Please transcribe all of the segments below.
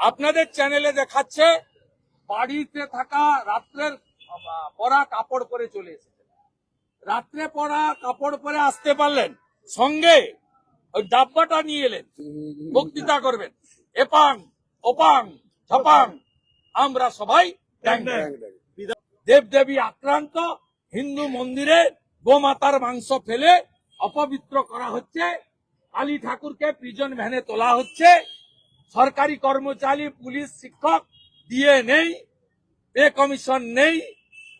আপনাদের চ্যানেলে দেখাচ্ছে, বাড়িতে থাকা রাত্রের পরা কাপড় পরে চলে এসেছে। রাত্রে পরা কাপড় পরে আসতে পারলেন, সঙ্গে ওই ডাব্বাটা নিয়ে এলেন, বক্তৃতা করবেন। এপাং, ওপাং, ঝপাং, আমরা সবাই। দেবদেবী আক্রান্ত, হিন্দু মন্দিরে গোমাতার মাংস ফেলে অপবিত্র করা হচ্ছে, কালী ঠাকুরকে প্রিজন ভ্যানে তোলা হচ্ছে। সরকারি কর্মচারী, পুলিশ শিক্ষক দিয়ে নেই, পে কমিশন নেই,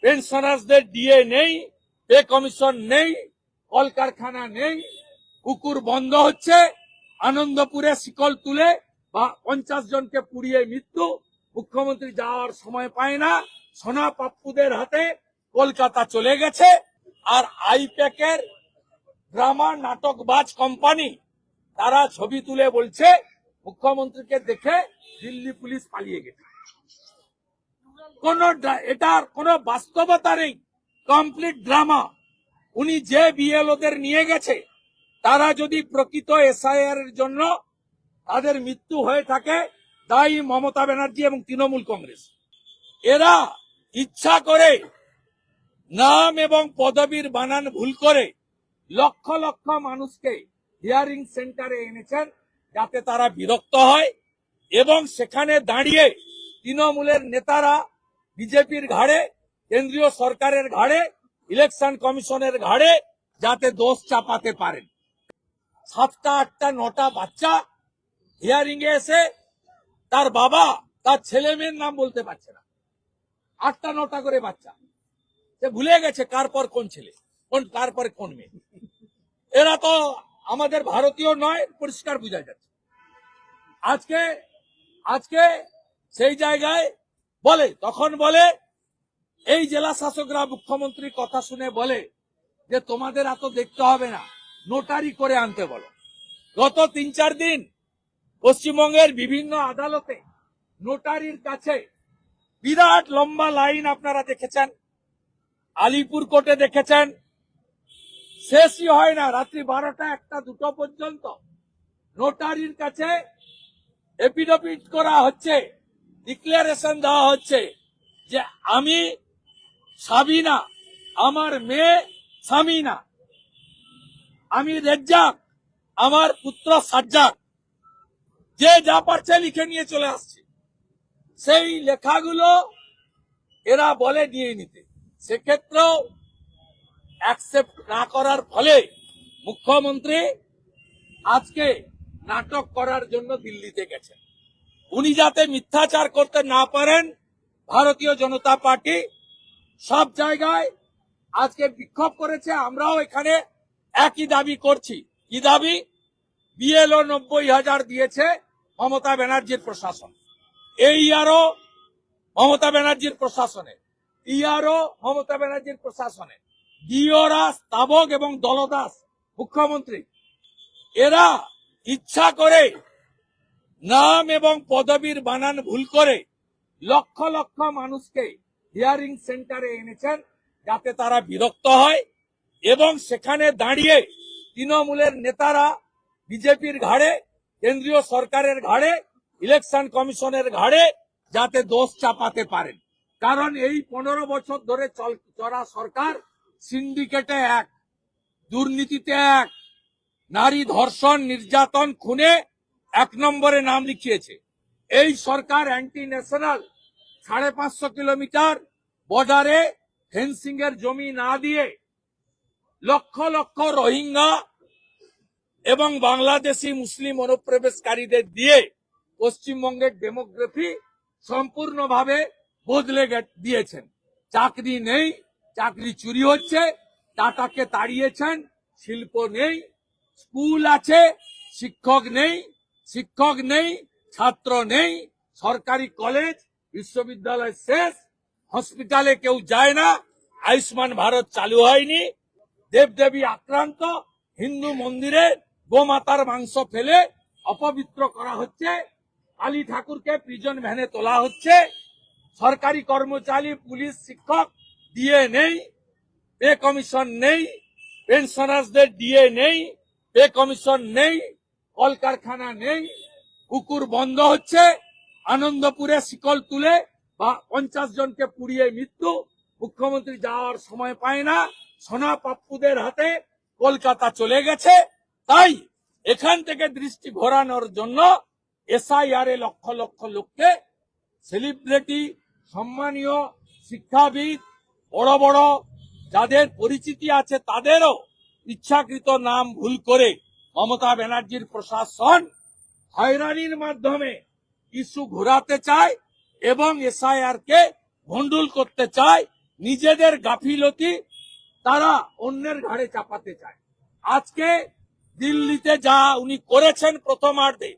পেনশনার্সদের ডিএ নেই, পে কমিশন নেই, কলকারখানা নেই কুকুর বন্ধ হচ্ছে, আনন্দপুরে শিকল তুলে বা পঞ্চাশ জনকে পুড়িয়ে মৃত্যু, মুখ্যমন্ত্রী যাওয়ার সময় পায় না, সোনা পাপ্পুদের হাতে কলকাতা চলে গেছে, আর আইপ্যাকের ড্রামা নাটকবাজ কোম্পানি, তারা ছবি তুলে বলছে মুখ্যমন্ত্রীকে দেখে দিল্লি পুলিশ পালিয়ে গেছে। কোন এটার কোনো বাস্তবতা নেই কমপ্লিট ড্রামা উনি যে বিএলওদের নিয়ে গেছে, তারা যদি প্রকৃত এসআইআর এর জন্য তাদের মৃত্যু হয়ে থাকে, দায়ী মমতা ব্যানার্জি এবং তৃণমূল কংগ্রেস। এরা ইচ্ছা করে নাম এবং পদবীর বানান ভুল করে লক্ষ লক্ষ মানুষকে হিয়ারিং সেন্টারে এনেছেন। যাতে তারা বিরক্ত হয় এবং সেখানে দাঁড়িয়ে তৃণমূলের নেতারা বিজেপির ঘাড়ে, কেন্দ্রীয় সরকারের ঘাড়ে, ইলেকশন কমিশনের ঘাড়ে যাতে দোষ চাপাতে পারেন। সাতটা, আটটা, নটা বাচ্চা হিয়ারিং এ এসে তার বাবা, তার ছেলে মেয়ের নাম বলতে পারছে না। আটটা, নটা করে বাচ্চা। সে ভুলে গেছে কার পর কোন ছেলে, কোন, কার পরে কোন মেয়ে। এরা তো আমাদের ভারতীয় নয়, পরিষ্কার বোঝা যাচ্ছে। আজকে আজকে সেই জায়গায় বলে, তখন বলে, এই জেলা শাসকরা মুখ্যমন্ত্রীর কথা শুনে বলে যে, তোমাদের এত দেখতে হবে না, নোটারি করে আনতে বলো। গত তিন চার দিন পশ্চিমবঙ্গের বিভিন্ন আদালতে নোটারির কাছে বিরাট লম্বা লাইন আপনারা দেখেছেন, আলিপুর কোর্টে দেখেছেন শেষই হয় না, রাত্রি বারোটা, একটা, দুটো পর্যন্ত। নোটারির কাছে এপিডোপিট করা হচ্ছে ডিক্লারেশন দেওয়া হচ্ছে যে আমি সাবিনা, আমার মেয়ে সামিনা। আমি রেজ্জাক, আমার পুত্র সাজ্জাক। যে যা পারছে লিখে নিয়ে চলে আসছে। সেই লেখাগুলো এরা বলে নিয়ে নিতে। সেক্ষেত্রেও অ্যাকসেপ্ট না করার ফলে মুখ্যমন্ত্রী আজকে নাটক করার জন্য দিল্লিতে গেছেন। উনি যাতে মিথ্যাচার করতে না পারেন, ভারতীয় জনতা পার্টি সব জায়গায় আজকে বিক্ষোভ করেছে, আমরাও এখানে একই দাবি করছি। কি দাবি? বিএলও নব্বই হাজার দিয়েছে মমতা ব্যানার্জির প্রশাসন। এই আরও মমতা ব্যানার্জির প্রশাসনে। ইআরও মমতা ব্যানার্জির প্রশাসনে। ডিওরা তাবক এবং দলদাস মুখ্যমন্ত্রী। এরা ইচ্ছা করে নাম এবং পদবীর বানান ভুল করে লক্ষ লক্ষ মানুষকে হিয়ারিং সেন্টারে এনেছেন যাতে তারা বিরক্ত হয় এবং সেখানে দাঁড়িয়ে তৃণমূলের নেতারা, বিজেপির ঘাড়ে, কেন্দ্রীয় সরকারের ঘাড়ে, ইলেকশন কমিশনের ঘাড়ে যাতে দোষ চাপাতে পারেন। কারণ এই পনেরো বছর ধরে চলা সরকার সিন্ডিকেটে এক, দুর্নীতিতে এক, নারী ধর্ষণ, নির্যাতন, খুনে এক নম্বরে নাম লিখিয়েছে। এই সরকার অ্যান্টি ন্যাশনাল সাড়ে পাঁচশো কিলোমিটার বর্ডারে ফেন্সিং এর জমি না দিয়ে লক্ষ লক্ষ রোহিঙ্গা এবং বাংলাদেশি মুসলিম অনুপ্রবেশকারীদের দিয়ে পশ্চিমবঙ্গের ডেমোগ্রাফি সম্পূর্ণভাবে বদলে দিয়েছেন। চাকরি নেই চাকরি চুরি হচ্ছে, টাটাকে তাড়িয়েছেন, শিল্প নেই, স্কুল আছে, শিক্ষক নেই শিক্ষক নেই, ছাত্র নেই, সরকারি কলেজ, বিশ্ববিদ্যালয় শেষ, হসপিটালে কেউ যায় না, আয়ুষ্মান ভারত চালু হয়নি, দেবদেবী আক্রান্ত, হিন্দু মন্দিরে গোমাতার মাংস ফেলে অপবিত্র করা হচ্ছে কালী ঠাকুরকে প্রিজন ভ্যানে তোলা হচ্ছে, সরকারি কর্মচারী, পুলিশ, শিক্ষক ডিএ নেই পে কমিশন নেই পেনশনার্সদের ডিএ নেই পে কমিশন নেই, কলকারখানা নেই কুকুর বন্ধ হচ্ছে, আনন্দপুরে শিকল তুলে বা পঞ্চাশ জনকে পুড়িয়ে মৃত্যু, মুখ্যমন্ত্রী যাওয়ার সময় পায় না, সোনা পাপ্পুদের হাতে কলকাতা চলে গেছে, তাই এখান থেকে দৃষ্টি ঘোরানোর জন্য এসআইআর এ লক্ষ লক্ষ লোককে সেলিব্রিটি সম্মানীয়, শিক্ষাবিদ বড় বড় যাদের পরিচিতি আছে তাদেরও ইচ্ছাকৃত নাম ভুল করে মমতা ব্যানার্জির প্রশাসন হয়রানির মাধ্যমে ইস্যু ঘোরাতে চায় এবং এসআইআর কে ভণ্ডুল করতে চায়, নিজেদের গাফিলতি তারা অন্যের ঘাড়ে চাপাতে চায়। আজকে দিল্লিতে যা উনি করেছেন প্রথমার্ধে,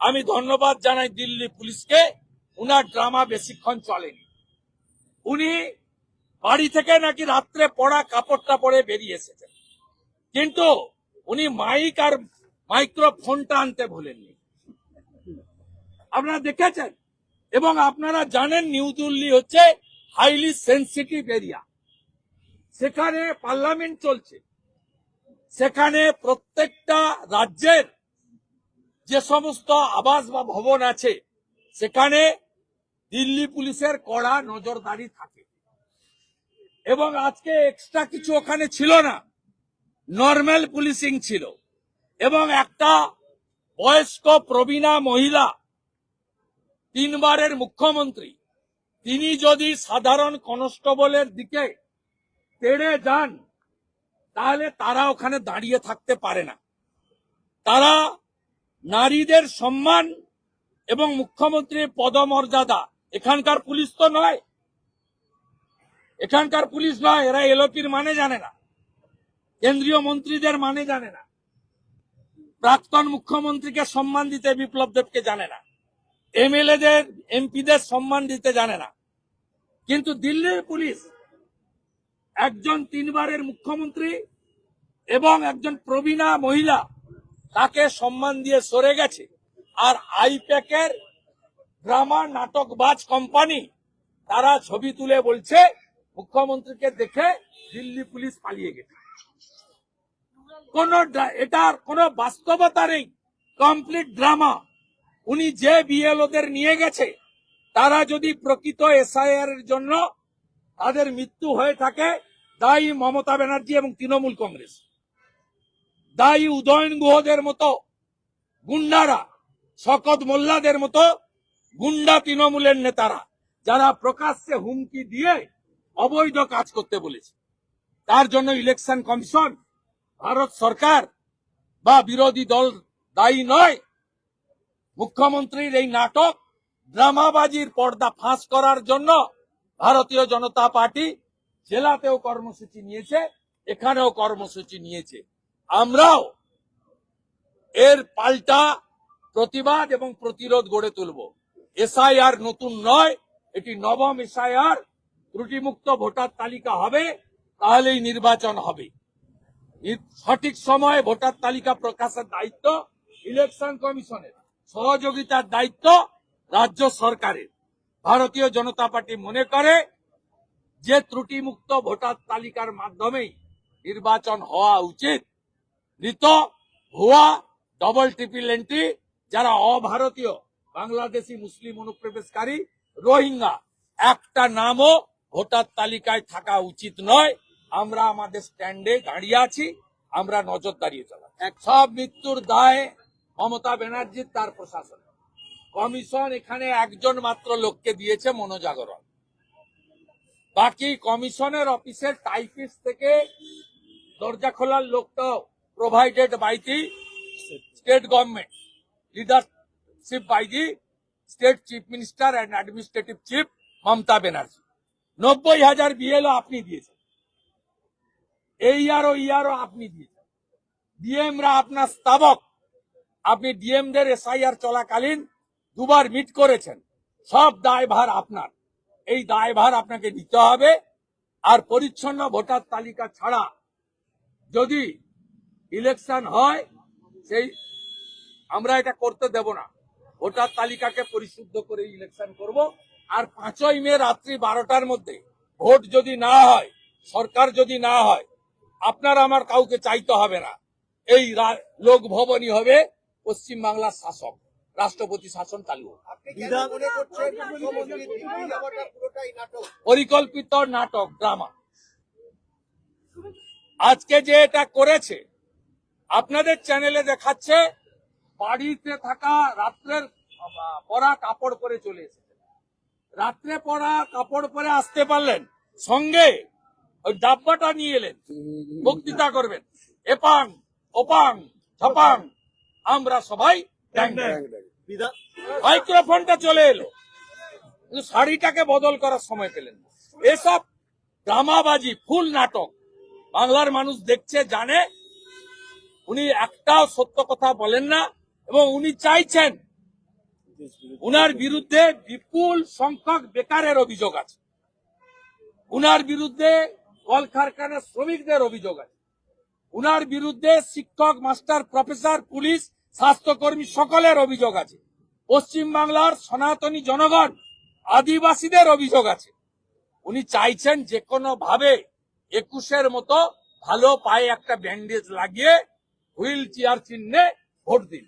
আমি ধন্যবাদ জানাই দিল্লি পুলিশকে, উনার ড্রামা বেশিক্ষণ চলেনি। উনি বাড়ি থেকে নাকি রাত্রে পড়া কাপড়টা পরে বেরিয়ে এসেছেন। কিন্তু উনি মাইক আর মাইক্রোফোনটা আনতে ভুলেননি। আপনারা দেখেছেন? এবং আপনারা জানেন নিউ দিল্লি হচ্ছে হাইলি সেন্সিটিভ এরিয়া সেখানে পার্লামেন্ট চলছে। সেখানে প্রত্যেকটা রাজ্যের যে সমস্ত আবাস বা ভবন আছে, সেখানে দিল্লি পুলিশের কড়া নজরদারি থাকে। এবং আজকে এক্সট্রা কিছু ওখানে ছিল না। নর্মাল পুলিশিং ছিল। এবং একটা বয়স্ক প্রবীণা মহিলা, তিনবারের মুখ্যমন্ত্রী, তিনি যদি সাধারণ কনস্টেবলের দিকে তেড়ে যান, তাহলে তারা ওখানে দাঁড়িয়ে থাকতে পারে না। তারা নারীদের সম্মান এবং মুখ্যমন্ত্রীর পদমর্যাদা। এখানকার পুলিশ তো নয় এখানকার পুলিশ নয় এরা এলোপির মানে জানে না। কেন্দ্রীয় মন্ত্রীদের মানে জানে না। প্রাক্তন মুখ্যমন্ত্রীকে সম্মান দিতে বিপ্লব দেবকে জানে না। এমএলএদের, এমপিদের সম্মান দিতে জানে না। কিন্তু দিল্লির পুলিশ একজন তিনবারের মুখ্যমন্ত্রী এবং একজন প্রবীণা মহিলা তাকে সম্মান দিয়ে সরে গেছে। আর আইপ্যাকের ড্রামা নাটকবাজ কোম্পানি তারা ছবি তুলে বলছে মুখ্যমন্ত্রীকে দেখে দিল্লি পুলিশ পালিয়ে গেছে। কোন এটার কোন বাস্তবতা নেই কমপ্লিট ড্রামা উনি যে বিএলওদের নিয়ে গেছে, তারা যদি প্রকৃত এসআইআর এর জন্য তাদের মৃত্যু হয়ে থাকে, দায়ী মমতা ব্যানার্জি এবং তৃণমূল কংগ্রেস। দায়ী উদয়ন গুহদের মতো, গুন্ডারা, শকত মোল্লাদের মতো গুন্ডা তৃণমূলের নেতারা, যারা প্রকাশ্যে হুমকি দিয়ে অবৈধ কাজ করতে বলেছে। তার জন্য ইলেকশন কমিশন ভারত সরকার বা বিরোধী দল দায়ী নয়। মুখ্যমন্ত্রীর এই নাটক ড্রামাবাজির পর্দা ফাঁস করার জন্য ভারতীয় জনতা পার্টি জেলাতেও কর্মসূচি নিয়েছে, এখানেও কর্মসূচি নিয়েছে। আমরাও এর পাল্টা প্রতিবাদ এবং প্রতিরোধ গড়ে তুলব। এসআইআর নতুন নয়, এটি নবম এসআইআর। ত্রুটিমুক্ত ভোটার তালিকা হবে, তাহলেই নির্বাচন হবে। সঠিক সময়ে ভোটার তালিকা প্রকাশের দায়িত্ব ইলেকশন কমিশনের, সহযোগিতার দায়িত্ব রাজ্য সরকারের। ভারতীয় জনতা পার্টি মনে করে যে ত্রুটিমুক্ত ভোটার তালিকার মাধ্যমেই নির্বাচন হওয়া উচিত, মৃত, ভুয়া ডবল ট্রিপল এন্ট্রি যারা অভারতীয়, বাংলাদেশি, মুসলিম অনুপ্রবেশকারী, রোহিঙ্গা, একটা নামও ভোটার তালিকায় থাকা উচিত নয়। আমরা আমাদের স্ট্যান্ডে দাঁড়িয়ে আছি আমরা নজরদারি চালাম এক সব মৃত্যুর দায় মমতা ব্যানার্জির তার প্রশাসন। কমিশন এখানে একজন মাত্র লোককে দিয়েছে মনোজাগরণ বাকি কমিশনের অফিসের টাইপিস থেকে দরজা খোলার লোকটাও provided by the state government leadership by the state chief minister and administrative chief Mamata Banerjee. নব্বই হাজার বিএলও আপনি দিয়েছেন। এই আরও ইয়ারও আপনি দিয়েছেন। ডিএমরা আপনার স্তাবক। আপনি ডিএমদের এসআইআর চলাকালীন দুবার মিট করেছেন। সব দায়ভার আপনার। এই দায়ভার আপনাকে নিতে হবে। আর পরিচ্ছন্ন ভোটার তালিকা ছাড়া যদি ইলেকশন হয়, সেই আমরা এটা করতে দেব না। ভোটার তালিকাকে পরিশুদ্ধ করে ইলেকশন করব। আর পাঁচই মে রাত্রি বারোটার মধ্যে ভোট যদি না হয় সরকার যদি না হয় আপনার আমার কাউকে চাইতে হবে না। এই লোক ভবনই হবে পশ্চিমবাংলার শাসক রাষ্ট্রপতি শাসন চালু পরিকল্পিত নাটক ড্রামা। আজকে যে এটা করেছে আপনাদের চ্যানেলে দেখাচ্ছে বাড়িতে থাকা রাত্রের পরা কাপড় পরে চলে এসেছে। রাত্রে পরা কাপড় পরে আসতে পারলেন। সঙ্গে ওই ডাব্বাটা নিয়ে এলেন। বক্তৃতা করবেন। এপাং ওপাং ঝপাং। আমরা সবাই। মাইক্রোফোনটা চলে এলো। কিন্তু শাড়িটাকে বদল করার সময় পেলেন এসব ড্রামাবাজি ফুল নাটক। বাংলার মানুষ দেখছে জানে। উনি একটাও সত্য কথা বলেন না এবং উনি চাইছেন উনার বিরুদ্ধে বিপুল সংখ্যক বেকারের অভিযোগ আছে। উনার বিরুদ্ধে কলকারখানার শ্রমিকদের অভিযোগ আছে। উনার বিরুদ্ধে শিক্ষক, মাস্টার, প্রফেসর, পুলিশ, স্বাস্থ্যকর্মী সকলের অভিযোগ আছে। পশ্চিম বাংলার সনাতনী জনগণ আদিবাসীদের অভিযোগ আছে। উনি চাইছেন যে কোনো ভাবে একুশের মতো ভালো পায়ে একটা ব্যান্ডেজ লাগিয়ে হুইল চেয়ার চিহ্নে ভোট দিন।